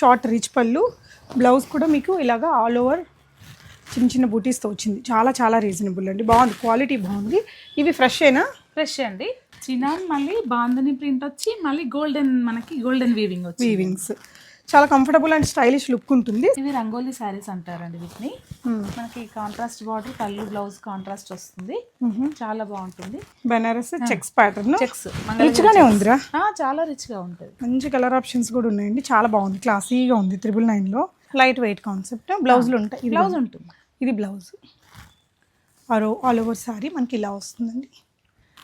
Short rich పళ్ళు blouse కూడా మీకు ఇలాగా ఆల్ ఓవర్ చిన్న చిన్న బూటీస్తో వచ్చింది. చాలా చాలా రీజనబుల్ అండి. బాగుంది. క్వాలిటీ బాగుంది. ఇవి ఫ్రెష్ అయినా ఫ్రెష్ అండి. చినాన్ మళ్ళీ బాందని ప్రింట్ వచ్చి మళ్ళీ గోల్డెన్ మనకి గోల్డెన్ వీవింగ్ వచ్చి వీవింగ్స్ చాలా కంఫర్టబుల్ అండ్ స్టైలిష్ లుక్ ఉంటుంది. ఇవి రంగోలీ శారీస్ అంటారండి వీటిని. మనకి కాంట్రాస్ట్ బార్డర్ పళ్ళు బ్లౌజ్ కాంట్రాస్ట్ వస్తుంది. చాలా బాగుంటుంది. Banaras checks pattern checks rich గానే ఉందిరా? చాలా రిచ్గా ఉంటుంది. మంచి కలర్ ఆప్షన్స్ కూడా ఉన్నాయండి. చాలా బాగుంది. క్లాసీగా ఉంది త్రిబుల్ నైన్లో లైట్ వెయిట్ కాన్సెప్ట్ బ్లౌజులు ఉంటాయి. బ్లౌజ్ ఉంటుంది. ఇది బ్లౌజ్ ఆరో ఆల్ ఓవర్ సారీ మనకి ఇలా వస్తుందండి.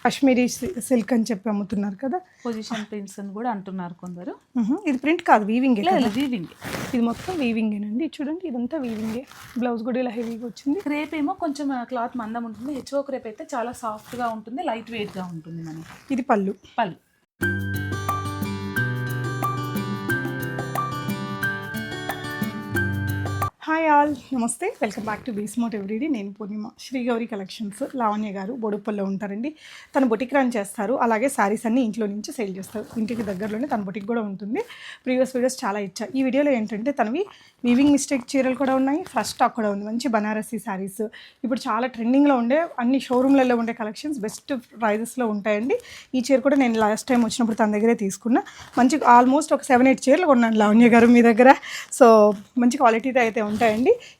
కాశ్మీరీ సిల్క్ అని చెప్పి అమ్ముతున్నారు కదా. పొజిషన్ ప్రింట్స్ అని కూడా అంటున్నారు కొందరు. ఇది ప్రింట్ కాదు వీవింగ్ వీవింగ్ ఇది మొత్తం వీవింగేనండి చూడండి ఇదంతా వీవింగే బ్లౌజ్ కూడా ఇలా హెవీగా వచ్చింది. క్రేప్ ఏమో కొంచెం క్లాత్ మందం ఉంటుంది. హెచ్ఓ క్రేప్ అయితే చాలా సాఫ్ట్గా ఉంటుంది లైట్ వెయిట్గా ఉంటుంది మనకి. ఇది పళ్ళు. పళ్ళు. Hi all namaste. Welcome back to బీస్మోట్ everyday. నేను పూర్ణిమ. శ్రీగౌరి కలెక్షన్స్ లావణ్య గారు బొడుప్పల్లో ఉంటారండి. తను బొటిక్ రన్ చేస్తారు. అలాగే శారీస్ అన్ని ఇంట్లో నుంచి సేల్ చేస్తారు. ఇంటికి దగ్గరలోనే తన బొటిక్ కూడా ఉంటుంది. ప్రీవియస్ వీడియోస్ చాలా ఇచ్చా. ఈ వీడియోలో ఏంటంటే తనవి వీవింగ్ మిస్టేక్ చీరలు కూడా ఉన్నాయి. ఫస్ట్ స్టాక్ కూడా ఉంది. మంచి బనారసీ శారీస్. ఇప్పుడు చాలా ట్రెండింగ్లో ఉండే అన్ని షోరూమ్లలో ఉండే కలెక్షన్స్ బెస్ట్ ప్రైజెస్లో ఉంటాయండి. ఈ చీర కూడా నేను లాస్ట్ టైం వచ్చినప్పుడు తన దగ్గరే తీసుకున్నా. మంచి ఆల్మోస్ట్ ఒక సెవెన్ ఎయిట్ చీరలు కొన్నాను లావణ్య గారు మీ దగ్గర. సో మంచి క్వాలిటీతో అయితే ఉంటాయండి.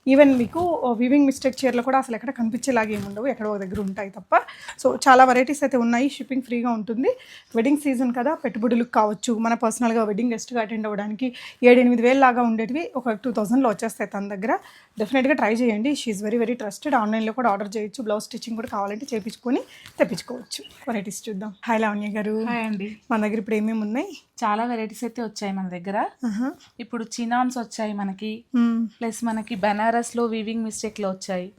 ఈవెన్ మీకు వివింగ్ మిస్టేక్ చీరలు కూడా అసలు ఎక్కడ కనిపించేలాగా ఏమి ఉండవు. ఎక్కడో ఒక దగ్గర ఉంటాయి తప్ప. సో చాలా వెరైటీస్ అయితే ఉన్నాయి. షిప్పింగ్ ఫ్రీగా ఉంటుంది. వెడ్డింగ్ సీజన్ కదా పెట్టుబడులకు కావచ్చు. మన పర్సనల్గా వెడ్డింగ్ గెస్ట్గా అటెండ్ అవ్వడానికి ఏడు ఎనిమిది వేలు లాగా ఉండేటివి ఒక టూ థౌసండ్లో వచ్చేస్తాయి తన దగ్గర. డెఫినెట్గా ట్రై చేయండి. షీఈ్ వెరీ వెరీ ట్రస్టెడ్ ఆన్లైన్లో కూడా ఆర్డర్ చేయొచ్చు. బ్లౌజ్ స్టిచ్చింగ్ కూడా కావాలంటే చేయించుకొని తెప్పించుకోవచ్చు. వెరైటీస్ చూద్దాం. హాయ్ లావణ్య గారు. హాయ్ అండి. మన దగ్గర ఇప్పుడు ఏమేమి ఉన్నాయి? చాలా వెరైటీస్ అయితే వచ్చాయి మన దగ్గర. ఇప్పుడు చినాన్స్ వచ్చాయి మనకి. ప్లస్ మనకి బనారస్లో వీవింగ్ మిస్టేక్లో వచ్చాయి.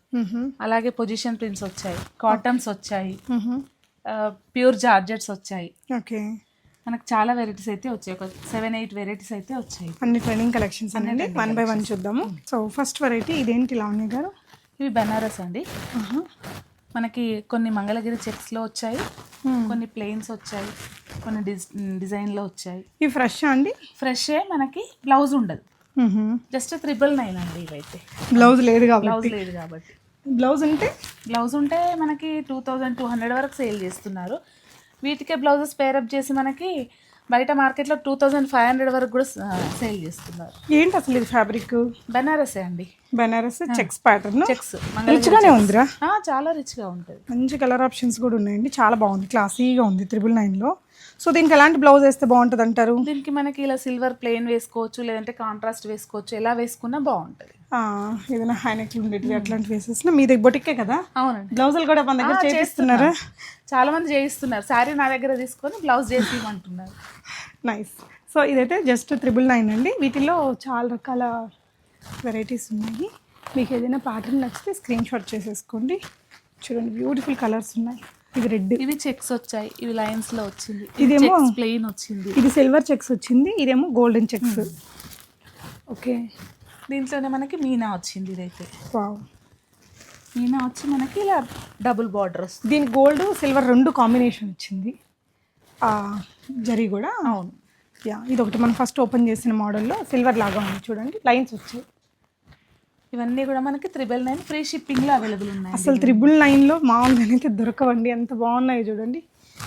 అలాగే పొజిషన్ ప్రింట్స్ వచ్చాయి. కాటన్స్ వచ్చాయి. ప్యూర్ జార్జెట్స్ వచ్చాయి. ఓకే. మనకు చాలా వెరైటీస్ అయితే వచ్చాయి. ఒక సెవెన్ ఎయిట్ వెరైటీస్ అయితే వచ్చాయి. అన్ని ట్రైనింగ్ కలెక్షన్స్ అనండి. వన్ బై వన్ చూద్దాము. సో ఫస్ట్ వెరైటీ ఇదేంటి లావణ్య గారు? ఇవి బనారస్ అండి. మనకి కొన్ని మంగళగిరి చెక్స్లో వచ్చాయి కొన్ని ప్లెయిన్స్ వచ్చాయి. కొన్ని డిజ్ డిజైన్లో వచ్చాయి. ఇవి ఫ్రెష్ అండి? ఫ్రెష్ మనకి బ్లౌజ్ ఉండదు. జస్ట్ త్రిబుల్ నైన్ అండి ఇవైతే. బ్లౌజ్ లేదు కాబట్టి. బ్లౌజ్ లేదు కాబట్టి. బ్లౌజ్ ఉంటే? బ్లౌజ్ ఉంటే మనకి టూ థౌజండ్ టూ హండ్రెడ్ వరకు సేల్ చేస్తున్నారు. వీటికే బ్లౌజెస్ పేరప్ చేసి మనకి బయట మార్కెట్లో టూ థౌజండ్ ఫైవ్ హండ్రెడ్ వరకు కూడా సేల్ చేస్తున్నారు. ఏంటి అసలు ఇది ఫ్యాబ్రిక్? బెనారసే అండి. Banaras checks pattern checks. Rich గానే ఉందిరా? చాలా రిచ్గా ఉంటుంది. మంచి కలర్ ఆప్షన్స్ కూడా ఉన్నాయండి. చాలా బాగుంది. క్లాసీగా ఉంది. త్రిబుల్ నైన్లో సో దీనికి ఎలాంటి బ్లౌజ్ వేస్తే బాగుంటుంది అంటారు? దీనికి మనకి ఇలా సిల్వర్ ప్లెయిన్ వేసుకోవచ్చు లేదంటే కాంట్రాస్ట్ వేసుకోవచ్చు. ఎలా వేసుకున్నా బాగుంటుంది. ఏదైనా హైనెక్లు ఉండేటివి అట్లాంటివి వేసేసిన మీ దగ్గర బొటిక్కే కదా? అవునండి. బ్లౌజులు కూడా మన దగ్గర ఆ, చేపిస్తున్నారా? చాలా మంది చేయిస్తున్నారు. శారీ నా దగ్గర తీసుకొని బ్లౌజ్ చేసి ఇవ్వమంటున్నారు నైస్ సో ఇదైతే జస్ట్ త్రిబుల్ నైన్ అండి. వీటిల్లో చాలా రకాల వెరైటీస్ ఉన్నాయి. మీకు ఏదైనా ప్యాటర్న్ నచ్చితే స్క్రీన్ షాట్ చేసేసుకోండి. చూడండి బ్యూటిఫుల్ కలర్స్ ఉన్నాయి. ఇది రెడ్. ఇవి చెక్స్ వచ్చాయి. ఇవి లైన్స్లో వచ్చింది. ఇదేమో- ప్లెయిన్ వచ్చింది. ఇది సిల్వర్ చెక్స్ వచ్చింది. ఇదేమో గోల్డెన్ చెక్స్. ఓకే. దీంట్లోనే మనకి మీనా వచ్చింది ఇదైతే. మీనా వచ్చి మనకి ఇలా డబుల్ బార్డర్ వస్తుంది. దీని గోల్డ్ సిల్వర్ రెండు కాంబినేషన్ వచ్చింది ఆ, జరీ కూడా. అవును. యా ఇది ఒకటి మనం ఫస్ట్ ఓపెన్ చేసిన మోడల్లో సిల్వర్ లాగా ఉంది చూడండి. లైన్స్ వచ్చాయి. ఇవన్నీ కూడా మనకి త్రిబుల్ నైన్ ఫ్రీ షిప్పింగ్లో అవైలబుల్ ఉన్నాయి అసలు త్రిబుల్ నైన్లో మామూలుగా అయితే దొరకవండి. ఎంత బాగున్నాయి చూడండి.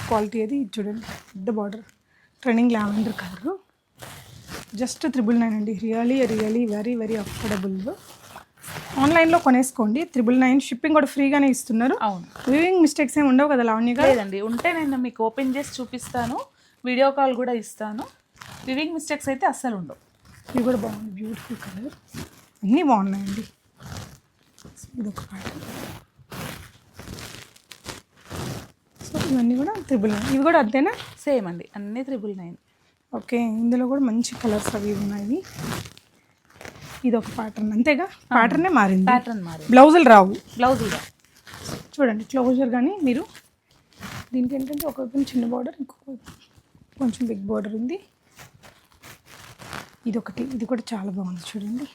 క్వాలిటీ అది చూడండి. పెద్ద border trending lavender colour just triple nine అండి. Really really very very affordable ఆన్లైన్లో కొనేసుకోండి. త్రిబుల్ నైన్ షిప్పింగ్ కూడా ఫ్రీగానే ఇస్తున్నారు. అవును. వివింగ్ మిస్టేక్స్ ఏమి ఉండవు కదా లావణ్య గారు? లేదండి. ఉంటే నేను మీకు ఓపెన్ చేసి చూపిస్తాను. వీడియో కాల్ కూడా ఇస్తాను. వివింగ్ మిస్టేక్స్ అయితే అస్సలు ఉండవు. ఇది కూడా బాగుంది. బ్యూటిఫుల్ కలర్ అన్నీ బాగున్నాయండి. ఇది ఒక ప్యాటర్న్ సో ఇవన్నీ కూడా త్రిబుల్ నైన్. ఇవి కూడా అంతేనా? సేమ్ అండి. అన్ని త్రిబుల్ నైన్. ఓకే ఇందులో కూడా మంచి కలర్స్ అవి ఉన్నాయి. ఇది ఒక ప్యాటర్న్ అంతేగా ప్యాటర్నే మారింది. ప్యాటర్న్ మారి బ్లౌజులు రావు. బ్లౌజ్ కూడా చూడండి క్లోజర్ కానీ మీరు దీనికి ఏంటంటే ఒక వైపు చిన్న బార్డర్ ఇంకొక కొంచెం బిగ్ బార్డర్ ఉంది. ఇది ఒకటి ఇది కూడా చాలా బాగుంది చూడండి.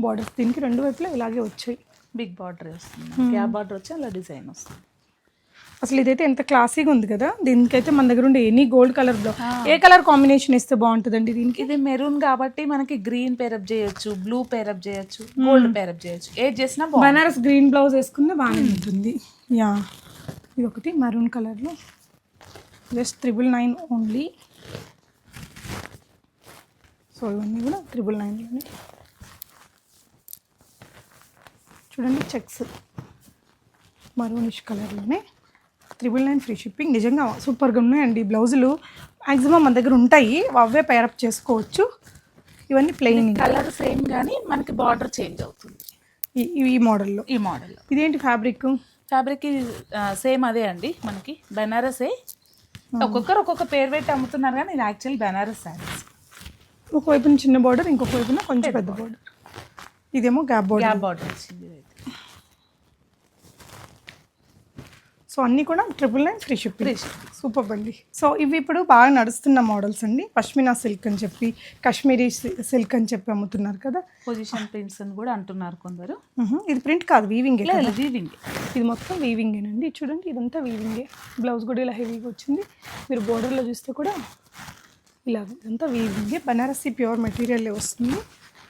బార్డర్స్. దీనికి రెండు వైపులా ఇలాగే వచ్చాయి. బిగ్ బార్డర్ వస్తుంది. గ్యాప్ బార్డర్ వచ్చి అలా డిజైన్ వస్తుంది. అసలు ఇదైతే ఎంత క్లాసీగా ఉంది కదా. దీనికైతే మన దగ్గర ఉండే ఎనీ గోల్డ్ కలర్ బ్లౌజ్ ఏ కలర్ కాంబినేషన్ ఇస్తే బాగుంటుందండి దీనికి? ఇది మెరూన్ కాబట్టి మనకి గ్రీన్ పేరప్ చేయొచ్చు బ్లూ పేరప్ చేయొచ్చు గోల్డ్ పేరప్ చేయొచ్చు. ఏది చేసినా బనారస్ గ్రీన్ బ్లౌజ్ వేసుకున్న బాగానే ఉంటుంది. యా. ఇది ఒకటి మరూన్ కలర్లో. Just triple nine only. So ఇవన్నీ కూడా త్రిబుల్ నైన్లోనే. చూడండి చెక్స్. మరూనిష్ కలర్లోనే త్రిబుల్ నైన్ ఫ్రీ షిప్పింగ్ నిజంగా సూపర్గా ఉన్నాయండి బ్లౌజులు మ్యాక్సిమం మన దగ్గర ఉంటాయి. అవే పేరప్ చేసుకోవచ్చు. ఇవన్నీ ప్లెయిన్ కలర్ సేమ్ కానీ మనకి బార్డర్ చేంజ్ అవుతుంది. ఈ మోడల్లో. ఈ మోడల్లో. ఇదేంటి ఫ్యాబ్రిక్ ఫ్యాబ్రిక్ సేమ్ అదే అండి మనకి. బెనారసే ఒక్కొక్కరు ఒక్కొక్క పేరు పెట్టి అమ్ముతున్నారు కానీ ఇది యాక్చువల్ బెనారస్ శారీస్ ఒకవైపున చిన్న బార్డర్ ఇంకొక వైపున కొంచెం పెద్ద బార్డర్ ఇదేమో గ్యాప్ బార్డర్ గ్యాప్ బార్డర్ వచ్చింది. సో అన్నీ కూడా triple nine free shipping. Super అండి. సో ఇవి ఇప్పుడు బాగా నడుస్తున్న మోడల్స్ అండి. పష్మినా సిల్క్ అని చెప్పి కాశ్మీరీ సిల్క్ అని చెప్పి అమ్ముతున్నారు కదా. పొజిషన్ ప్రింట్స్ అని కూడా అంటున్నారు కొందరు. ఇది ప్రింట్ కాదు వీవింగ్ వీవింగ్ ఇది మొత్తం వీవింగేనండి చూడండి ఇదంతా వీవింగే బ్లౌజ్ కూడా ఇలా హెవీగా వచ్చింది. మీరు బోర్డర్లో చూస్తే కూడా ఇలా ఇదంతా వీవింగే బనారసి ప్యూర్ మెటీరియల్ వస్తుంది.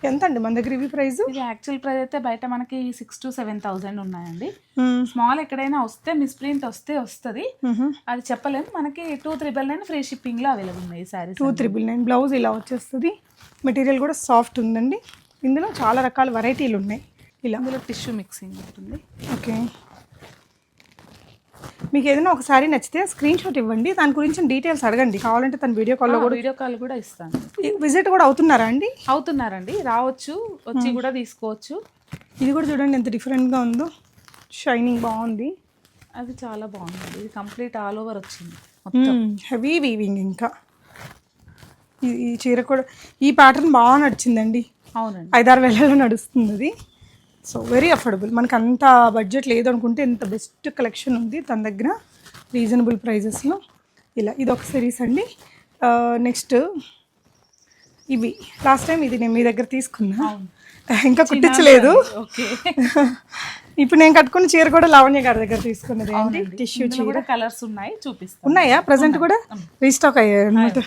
ఎంత అండి మన దగ్గర ఇవి ప్రైస్ ఇది యాక్చువల్ ప్రైస్ అయితే బయట మనకి సిక్స్ టు సెవెన్ థౌసండ్ ఉన్నాయండి. స్మాల్ ఎక్కడైనా వస్తే మిస్ప్రింట్ వస్తే వస్తుంది. అది చెప్పలేము మనకి టూ త్రిబుల్ నైన్ ఫ్రీ షిప్పింగ్లో అవైలబుల్ ఉన్నాయి ఈ saris two triple nine blouse ఇలా వచ్చేస్తుంది. మెటీరియల్ కూడా సాఫ్ట్ ఉందండి. ఇందులో చాలా రకాల వెరైటీలు ఉన్నాయి. ఇలా. అందులో టిష్యూ మిక్సింగ్ ఉంటుంది. ఓకే మీకు ఏదైనా ఒక సారీ నచ్చితే స్క్రీన్ షాట్ ఇవ్వండి. దాని గురించి డీటెయిల్స్ అడగండి. కావాలంటే తన వీడియో కాల్లో కూడా వీడియో కాల్ కూడా ఇస్తాను. విజిట్ కూడా అవుతున్నారా అండి? అవుతున్నారండి. రావచ్చు వచ్చి కూడా తీసుకోవచ్చు. ఇది కూడా చూడండి ఎంత డిఫరెంట్గా ఉందో. షైనింగ్ బాగుంది. అది చాలా బాగుంది ఇది కంప్లీట్ ఆల్ ఓవర్ వచ్చింది హెవీ వీవింగ్ ఇంకా. ఈ ఈ చీర కూడా ఈ ప్యాటర్న్ బాగా నడిచిందండి. అవునండి. ఐదారు వేలలో నడుస్తుంది అది. సో వెరీ అఫోర్డబుల్ మనకు అంత బడ్జెట్ లేదు అనుకుంటే ఇంత బెస్ట్ కలెక్షన్ ఉంది. తన దగ్గర రీజనబుల్ ప్రైజెస్లో ఇలా ఇది ఒక సిరీస్ అండి. నెక్స్ట్ ఇవి. లాస్ట్ టైం ఇది నేను మీ దగ్గర తీసుకున్నా. ఇంకా కుట్టించలేదు. ఓకే. ఇప్పుడు నేను కట్టుకున్న చీర కూడా లావణ్య గారి దగ్గర తీసుకున్నది ఏంటి? టిష్యూ కూడా కలర్స్ ఉన్నాయి చూపిస్తాను. ఉన్నాయా? ప్రజెంట్ కూడా రీస్టాక్ అయ్యాయి అనమాట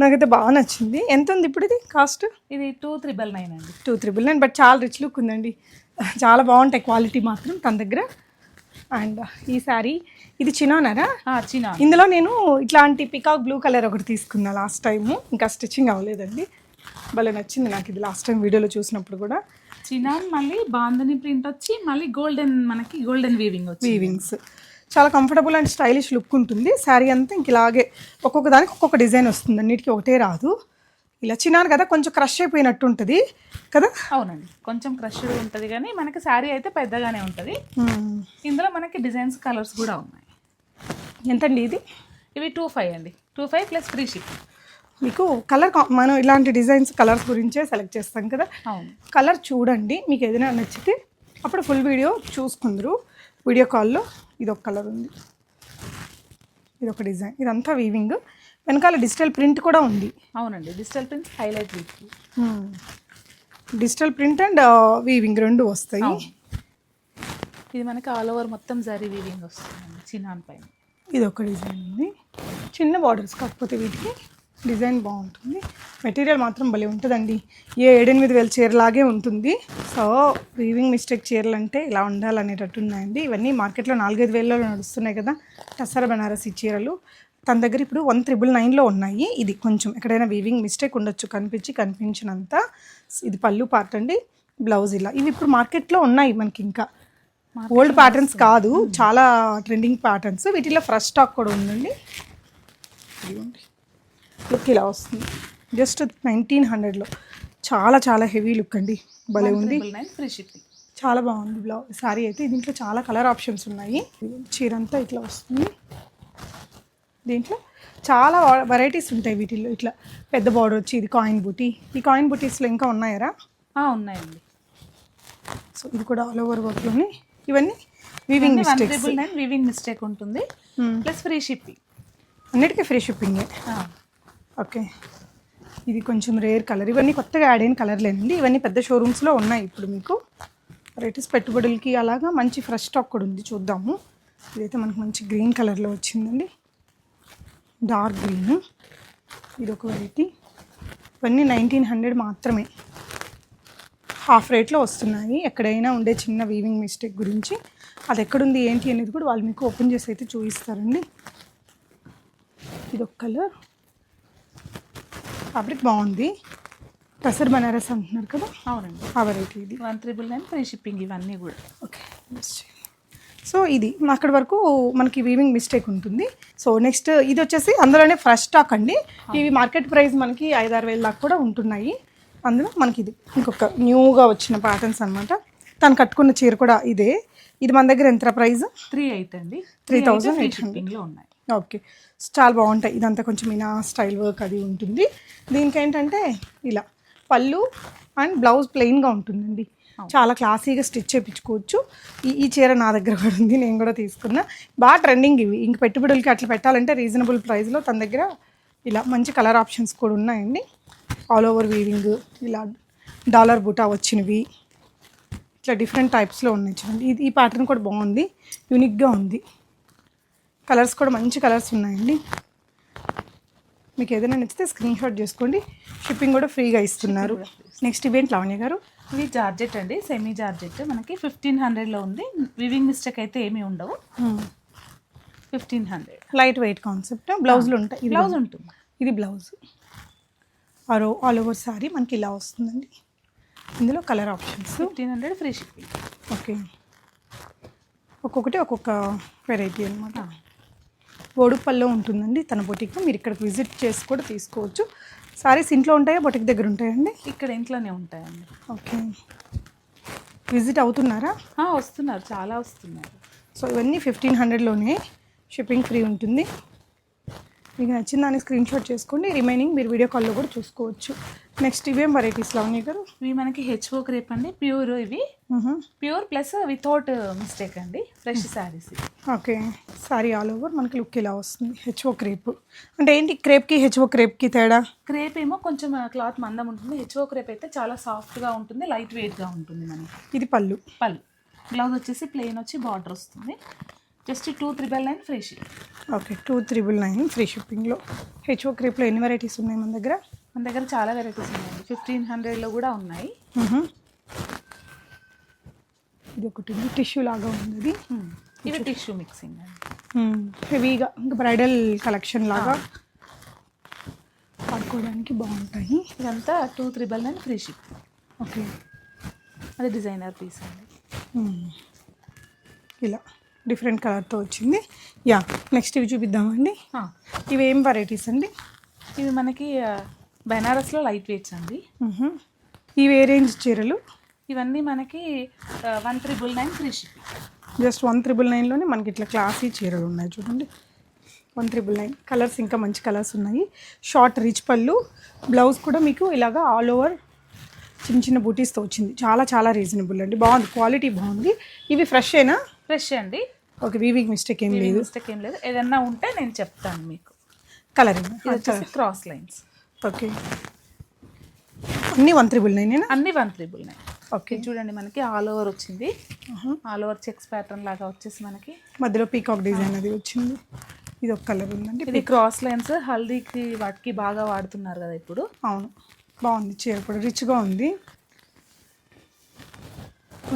నాకైతే బాగా నచ్చింది. ఎంత ఉంది ఇప్పుడు ఇది? కాస్ట్ ఇది టూ త్రిబుల్ నైన్ అండి. టూ త్రిబుల్ నైన్ బట్ చాలా రిచ్ లుక్ ఉందండి. చాలా బాగుంటాయి క్వాలిటీ మాత్రం తన దగ్గర. అండ్ ఈ సారీ ఇది చినానరా? చిన్న. ఇందులో నేను ఇట్లాంటి పికాక్ బ్లూ కలర్ ఒకటి తీసుకున్నా లాస్ట్ టైము ఇంకా స్టిచ్చింగ్ అవ్వలేదండి. భలే నచ్చింది నాకు ఇది లాస్ట్ టైం వీడియోలో చూసినప్పుడు కూడా. చినాన్ మళ్ళీ బాందని ప్రింట్ వచ్చి మళ్ళీ గోల్డెన్ మనకి గోల్డెన్ వీవింగ్ వచ్చి వీవింగ్స్ చాలా కంఫర్టబుల్ అండ్ స్టైలిష్ లుక్ ఉంటుంది. శారీ అంతా ఇంక ఇలాగే ఒక్కొక్క దానికి ఒక్కొక్క డిజైన్ వస్తుంది. అన్నిటికీ ఒకటే రాదు. ఇలా చిన్నాను కదా కొంచెం క్రష్ అయిపోయినట్టు ఉంటుంది కదా? అవునండి. కొంచెం క్రష్డ్ ఉంటుంది కానీ మనకి శారీ అయితే పెద్దగానే ఉంటుంది. ఇందులో మనకి డిజైన్స్ కలర్స్ కూడా ఉన్నాయి. ఎంతండి ఇది? ఇవి టూ ఫైవ్ అండి. Two five plus free ship మీకు కలర్ మనం ఇలాంటి డిజైన్స్ కలర్స్ గురించే సెలెక్ట్ చేస్తాం కదా? అవును. కలర్ చూడండి మీకు ఏదైనా నచ్చితే అప్పుడు ఫుల్ వీడియో చూసుకుందరు. వీడియో కాల్లో ఇది ఒక కలర్ ఉంది. ఇది ఒక డిజైన్. ఇదంతా వీవింగ్ వెనకాల డిజిటల్ ప్రింట్ కూడా ఉంది. అవునండి. Digital prints highlight digital print and weaving రెండు వస్తాయి. ఇది మనకి ఆల్ ఓవర్ మొత్తం జరీ వీవింగ్ వస్తుందండి చినాన్ పైన. ఇది ఒక డిజైన్ ఉంది. చిన్న బార్డర్స్ కాకపోతే వీటికి డిజైన్ బాగుంటుంది. మెటీరియల్ మాత్రం భలే ఉంటుందండి. ఏ ఏడెనిమిది వేల చీరలాగే ఉంటుంది. సో వీవింగ్ మిస్టేక్ చీరలు అంటే ఇలా ఉండాలనేటట్టు ఉన్నాయండి. ఇవన్నీ మార్కెట్లో నాలుగైదు వేలలో నడుస్తున్నాయి కదా టసర బనారసి చీరలు. తన దగ్గర ఇప్పుడు వన్ త్రిబుల్ నైన్లో ఉన్నాయి. ఇది కొంచెం ఎక్కడైనా వీవింగ్ మిస్టేక్ ఉండొచ్చు కనిపించి కనిపించినంత. ఇది పళ్ళు పార్ట్ అండి బ్లౌజ్ ఇలా. ఇవి ఇప్పుడు మార్కెట్లో ఉన్నాయి మనకి ఇంకా. ఓల్డ్ ప్యాటర్న్స్ కాదు చాలా ట్రెండింగ్ ప్యాటర్న్స్ వీటిలో ఫ్రెష్ స్టాక్ కూడా ఉందండి. లుక్ ఇలా వస్తుంది. జస్ట్ నైన్టీన్ హండ్రెడ్లో చాలా చాలా హెవీ లుక్ అండి. భలే ఉంది. చాలా బాగుంది బ్లౌజ్ సారీ అయితే. దీంట్లో చాలా కలర్ ఆప్షన్స్ ఉన్నాయి. చీర అంతా ఇట్లా వస్తుంది. దీంట్లో చాలా వెరైటీస్ ఉంటాయి వీటిల్లో. ఇట్లా పెద్ద బార్డర్ వచ్చి ఇది కాయిన్ బుటీ ఈ కాయిన్ బుటీస్లో ఇంకా ఉన్నాయరా? ఉన్నాయండి. సో ఇది కూడా ఆల్ ఓవర్ వర్క్లోని ఇవన్నీ వీవింగ్ నైన్ వీవింగ్ మిస్టేక్ ఉంటుంది. ప్లస్ ఫ్రీ షిప్పింగ్ అన్నిటికీ ఫ్రీ షిప్పింగే ఓకే. ఇది కొంచెం రేర్ కలర్ ఇవన్నీ కొత్తగా యాడ్ అయిన కలర్లేనండి ఇవన్నీ పెద్ద షోరూమ్స్లో ఉన్నాయి ఇప్పుడు మీకు. వెరైటీస్ పెట్టుబడులకి అలాగా మంచి ఫ్రెష్ స్టాక్ కూడా ఉంది. చూద్దాము. ఇదైతే మనకు మంచి గ్రీన్ కలర్లో వచ్చిందండి. Dark green. ఇది ఒక వెరైటీ ఇవన్నీ నైన్టీన్ హండ్రెడ్ మాత్రమే. హాఫ్ రేట్లో వస్తున్నాయి. ఎక్కడైనా ఉండే చిన్న వీవింగ్ మిస్టేక్ గురించి. అది ఎక్కడుంది ఏంటి అనేది కూడా వాళ్ళు మీకు ఓపెన్ చేసి అయితే చూపిస్తారండి. ఇది ఒక కలర్ ఫ్యాబ్రిక్ బాగుంది. టసర్ బనారస్ అంటున్నారు కదా? అవునండి. ఆ వెరైటీ ఇది. One triple nine free shipping ఇవన్నీ కూడా. ఓకే సో ఇది అక్కడి వరకు మనకి వీవింగ్ మిస్టేక్ ఉంటుంది. సో నెక్స్ట్ ఇది వచ్చేసి అందులోనే ఫ్రెష్ స్టాక్ అండి. ఇవి మార్కెట్ ప్రైస్ మనకి ఐదారు వేల దాకా కూడా ఉంటున్నాయి. అందులో మనకి ఇది ఇంకొక న్యూగా వచ్చిన ప్యాటర్న్స్ అనమాట తను కట్టుకున్న చీర కూడా ఇదే. ఇది మన దగ్గర ఎంత ప్రైస్ త్రీ ఎయిట్ అండి. 3800. ఫ్రీ షిప్పింగ్లో ఉన్నాయి. ఓకే. చాలా బాగుంటాయి. ఇదంతా కొంచెం ఇనా స్టైల్ వర్క్ అది ఉంటుంది. దీనికి ఏంటంటే ఇలా పళ్ళు అండ్ బ్లౌజ్ ప్లెయిన్గా ఉంటుందండి. చాలా క్లాసీగా స్టిచ్ చేయించుకోవచ్చు. ఈ ఈ చీర నా దగ్గర కూడా ఉంది నేను కూడా తీసుకున్నా. బాగా ట్రెండింగ్ ఇవి. ఇంక పెట్టుబడులకి అట్లా పెట్టాలంటే రీజనబుల్ ప్రైస్లో తన దగ్గర ఇలా మంచి కలర్ ఆప్షన్స్ కూడా ఉన్నాయండి. ఆల్ ఓవర్ వీవింగ్ ఇలా డాలర్ బుటా వచ్చినవి. ఇట్లా డిఫరెంట్ టైప్స్లో ఉన్నాయి చూడండి. ఇది ఈ ప్యాటర్న్ కూడా బాగుంది. యూనిక్గా ఉంది. కలర్స్ కూడా మంచి కలర్స్ ఉన్నాయండి. మీకు ఏదైనా నచ్చితే స్క్రీన్ షాట్ చేసుకోండి. షిప్పింగ్ కూడా ఫ్రీగా ఇస్తున్నారు. నెక్స్ట్ ఇవేంటి లావణ్య గారు. ఇవి జార్జెట్ అండి సెమీ జార్జెట్. మనకి ఫిఫ్టీన్ హండ్రెడ్లో ఉంది. వివింగ్ మిస్టేక్ అయితే ఏమీ ఉండవు. Fifteen hundred light weight concept బ్లౌజులు ఉంటాయి. ఇది బ్లౌజ్ ఉంటుంది. ఇది బ్లౌజ్ ఆరో ఆల్ ఓవర్ సారీ మనకి ఇలా వస్తుందండి. ఇందులో colour options fifteen hundred free shipping okay ఒక్కొక్కటి ఒక్కొక్క వెరైటీ అనమాట బోడుపల్లో ఉంటుందండి తన బొటిక్ మీరు ఇక్కడికి విజిట్ చేసి కూడా తీసుకోవచ్చు. సారీస్ ఇంట్లో ఉంటాయా? బొటిక్ దగ్గర ఉంటాయండి? ఇక్కడ ఇంట్లోనే ఉంటాయండి. ఓకే. విజిట్ అవుతున్నారా? వస్తున్నారు. చాలా వస్తున్నారు. సో ఇవన్నీ ఫిఫ్టీన్ హండ్రెడ్లోనే షిప్పింగ్ ఫ్రీ ఉంటుంది. మీకు నచ్చిన దాన్ని స్క్రీన్ షాట్ చేసుకోండి. రిమైనింగ్ మీరు వీడియో కాల్లో కూడా చూసుకోవచ్చు. నెక్స్ట్ ఇవేం వెరైటీస్ లావణ్య గారు? ఇవి మనకి హెచ్ఓ క్రేప్ అండి. ప్యూర్ ఇవి. ప్యూర్ ప్లస్ వితౌట్ మిస్టేక్ అండి. Fresh saris okay. Sari all over మనకి లుక్ ఇలా వస్తుంది. హెచ్ఓ క్రేప్ అంటే ఏంటి? క్రేప్కి హెచ్ఓ క్రేప్కి తేడా? క్రేప్ ఏమో కొంచెం క్లాత్ మందం ఉంటుంది. హెచ్ఓ క్రేప్ అయితే చాలా సాఫ్ట్గా ఉంటుంది. లైట్ వెయిట్గా ఉంటుంది మనకి. ఇది పళ్ళు. పళ్ళు. బ్లౌజ్ వచ్చేసి ప్లెయిన్ వచ్చి బార్డర్ వస్తుంది. Just two triple nine free ship okay two triple nine free షిప్పింగ్లో. హెచ్ఓ క్రేప్లో ఎన్ని వెరైటీస్ ఉన్నాయి మన దగ్గర? మన దగ్గర చాలా వెరైటీస్ ఉన్నాయండి. ఫిఫ్టీన్ హండ్రెడ్లో కూడా ఉన్నాయి. ఇది ఒకటి టిష్యూ లాగా ఉంది ఇది టిష్యూ మిక్సింగ్. హెవీగా ఇంకా బ్రైడల్ కలెక్షన్ లాగా పడుకోవడానికి బాగుంటాయి. ఇదంతా two triple nine free ship. Okay. అది డిజైనర్ పీస్ అండి. ఇలా. డిఫరెంట్ కలర్తో వచ్చింది. యా నెక్స్ట్ ఇవి చూపిద్దామండి. ఇవి ఏం వెరైటీస్ అండి? ఇవి మనకి బెనారస్లో లైట్ వెయిట్స్ అండి. ఇవి ఏ రేంజ్ చీరలు? ఇవన్నీ మనకి one triple nine ship just one triple నైన్లోనే మనకి ఇట్లా క్లాసీ చీరలు ఉన్నాయి చూడండి. వన్ త్రిబుల్ నైన్ కలర్స్ ఇంకా మంచి కలర్స్ ఉన్నాయి. షార్ట్ రిచ్ పళ్ళు. బ్లౌజ్ కూడా మీకు ఇలాగా ఆల్ ఓవర్ చిన్న చిన్న బూటీస్తో వచ్చింది. చాలా చాలా రీజనబుల్ అండి. బాగుంది. క్వాలిటీ బాగుంది. ఇవి ఫ్రెష్ అయినా ఫ్రెష్ అండి. ఓకే వీవింగ్ మిస్టేక్ ఏం లేదు. మిస్టేక్ ఏం లేదు. ఏదన్నా ఉంటే నేను చెప్తాను మీకు. కలర్ ఇది వచ్చేసి క్రాస్ లైన్స్ ఓకే. అన్నీ వన్ త్రిబుల్ నైనేనా అన్ని వన్ త్రిబుల్ నైన్ ఓకే. చూడండి మనకి ఆల్ ఓవర్ వచ్చింది. ఆల్ ఓవర్ చెక్స్ ప్యాటర్న్ లాగా వచ్చేసి మనకి. మధ్యలో పీకాక్ డిజైన్ అది వచ్చింది. ఇది ఒక కలర్ ఉందండి. ఇది క్రాస్ లైన్స్ హల్దీకి వాటికి బాగా వాడుతున్నారు కదా ఇప్పుడు. అవును. బాగుంది. చీర కూడా రిచ్గా ఉంది.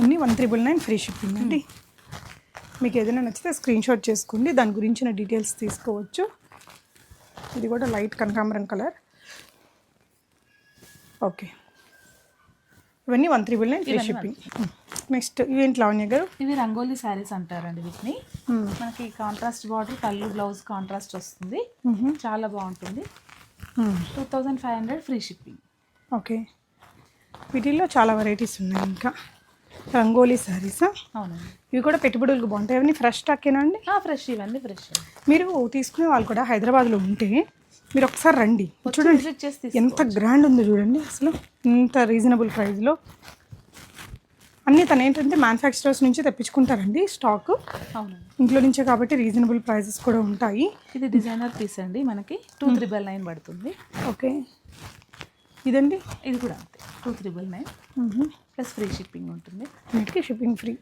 అన్నీ one triple nine free shipping అండి. మీకు ఏదైనా నచ్చితే స్క్రీన్ షాట్ చేసుకోండి. దాని గురించిన డీటెయిల్స్ తీసుకోవచ్చు. ఇది కూడా లైట్ కనకాంబరం కలర్ ఓకే ఇవన్నీ one triple nine free shipping next ఇవేంటి లావణ్య గారు? ఇవి రంగోలీ శారీస్ అంటారండి వీటిని. Hmm. మనకి కాంట్రాస్ట్ బార్డర్ పళ్ళు బ్లౌజ్ కాంట్రాస్ట్ వస్తుంది. చాలా బాగుంటుంది. Hmm. Two thousand five hundred free shipping okay వీటిల్లో చాలా వెరైటీస్ ఉన్నాయి ఇంకా. రంగోలీ శారీసా అవునండి. ఇవి కూడా పెట్టుబడులకు బాగుంటాయి. అవన్నీ ఫ్రెష్ స్టాకేనా అండి? ఫ్రెష్ ఇవన్నీ ఫ్రెష్ మీరు తీసుకునే వాళ్ళు కూడా హైదరాబాద్లో ఉంటే మీరు ఒకసారి రండి. చూడండి. ఎంత గ్రాండ్ ఉంది చూడండి అసలు. ఇంత రీజనబుల్ ప్రైస్లో అన్నీ తను ఏంటంటే మ్యానుఫ్యాక్చరర్స్ నుంచి తెప్పించుకుంటారండి స్టాక్ అవునండి. ఇంట్లో నుంచే కాబట్టి రీజనబుల్ ప్రైజెస్ కూడా ఉంటాయి. ఇది డిజైనర్ పీస్ అండి. మనకి టూ త్రిబల్ నైన్ పడుతుంది. ఓకే. ఇదండి? ఇది కూడా అంతే. Two triple nine plus free shipping ఉంటుంది. వీటికి షిప్పింగ్ ఫ్రీ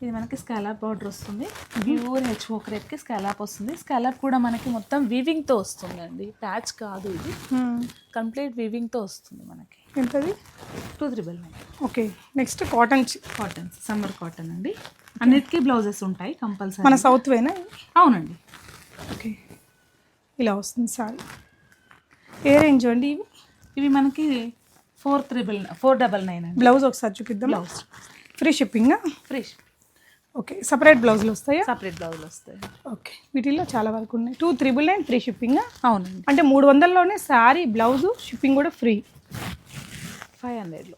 ఇది మనకి స్కాలాప్ బార్డర్ వస్తుంది. ప్యూర్ హెచ్కి స్కాలాప్ వస్తుంది. స్కాలాప్ కూడా మనకి మొత్తం వీవింగ్తో వస్తుందండి. ప్యాచ్ కాదు ఇది. కంప్లీట్ వీవింగ్తో వస్తుంది మనకి. ఎంతది? Two triple nine okay next cotton cotton summer cotton అండి. అన్నిటికీ బ్లౌజెస్ ఉంటాయి కంపల్సరీ మన సౌత్ వేనా? అవునండి. ఓకే. ఇలా వస్తుంది సారీ. ఏ రేంజ్ అండి ఇవి? ఇవి మనకి four triple four double nine blouse ఒకసారి చూపిద్దాం బ్లౌజ్. ఫ్రీ షిప్పింగా ఫ్రీ ఓకే సపరేట్ బ్లౌజులు వస్తాయా? సపరేట్ బ్లౌజులు వస్తాయి. ఓకే వీటిల్లో చాలా వరకు ఉన్నాయి. టూ త్రిబుల్ నైన్ ఫ్రీ షిప్పింగా అవునండి. అంటే మూడు వందల్లోనే శారీ బ్లౌజు షిప్పింగ్ కూడా ఫ్రీ. ఫైవ్ హండ్రెడ్లో.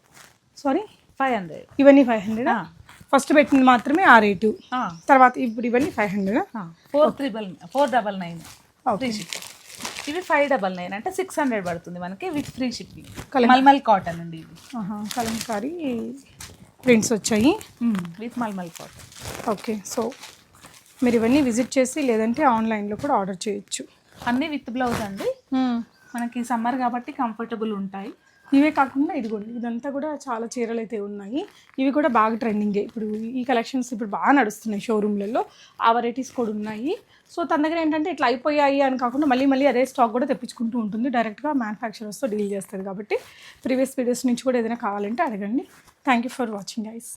సారీ? Five hundred. ఇవన్నీ ఫైవ్ హండ్రెడ్ ఫస్ట్ పెట్టింది మాత్రమే ఆ. రేటు తర్వాత ఇప్పుడు ఇవన్నీ five hundred four triple four double nine. Okay. Free shipping ఇవి ఫైవ్ డబల్ నైన్ అంటే సిక్స్ హండ్రెడ్ పడుతుంది మనకి with free shipping mulmul cotton అండి ఇది. కలంకారీ ప్రింట్స్ వచ్చాయి. With mulmul cotton. Okay so మీరు ఇవన్నీ విజిట్ చేసి లేదంటే ఆన్లైన్లో కూడా ఆర్డర్ చేయొచ్చు. అన్నీ విత్ బ్లౌజ్ అండి. మనకి సమ్మర్ కాబట్టి కంఫర్టబుల్ ఉంటాయి. ఇవే కాకుండా ఇదిగోండి ఇదంతా కూడా చాలా చీరలు అయితే ఉన్నాయి. ఇవి కూడా బాగా ట్రెండింగే. ఇప్పుడు ఈ కలెక్షన్స్ ఇప్పుడు బాగా నడుస్తున్నాయి షోరూమ్లలో. ఆ వెరైటీస్ కూడా ఉన్నాయి. సో తన దగ్గర ఏంటంటే ఇట్లా అయిపోయాయి అని కాకుండా మళ్ళీ మళ్ళీ అదే స్టాక్ కూడా తెప్పించుకుంటూ ఉంటుంది. డైరెక్ట్గా మ్యానుఫ్యాక్చరర్స్తో డీల్ చేస్తుంది కాబట్టి ప్రీవియస్ వీడియోస్ నుంచి కూడా ఏదైనా కావాలంటే అడగండి. Thank you for watching guys